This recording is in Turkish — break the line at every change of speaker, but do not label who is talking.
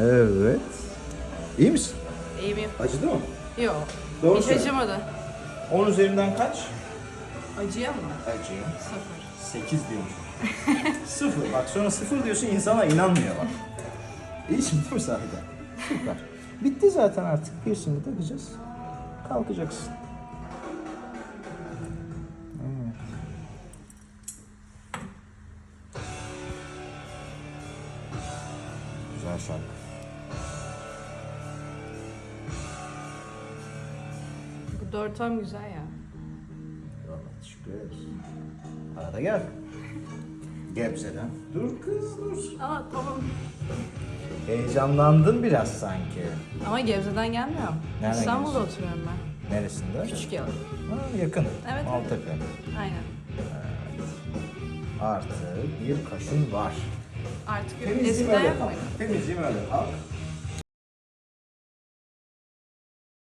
Evet. İyi misin?
İyi miyim?
Acıdı mı?
Yok.
Doğru
Hiç acımadı.
10 üzerinden kaç?
Acıyor mu?
Acıyor.
Sıfır.
8 diyormuş. sıfır. Bak sonra sıfır diyorsun insana inanmıyor bak. İyisin değil mi sahiden? Süper. Bitti zaten artık. Piercing'i takacağız. Kalkacaksın. Güzel şarkı.
Bu dört tam güzel ya.
Vallahi teşekkür ederiz. Arada gel. Gebze'den. Dur kız dur.
Aa tamam.
Heyecanlandın biraz sanki.
Ama Gebze'den gelmiyorum.
Nereden
İstanbul'da oturuyorum ben.
Neresinde?
Küçük yalı.
Ha, yakın.
Evet,
Maltepe.
Aynen.
Artı bir kaşın var.
Artık
Temizliğim
eskiden
öyle? Temizliğim öyle kal.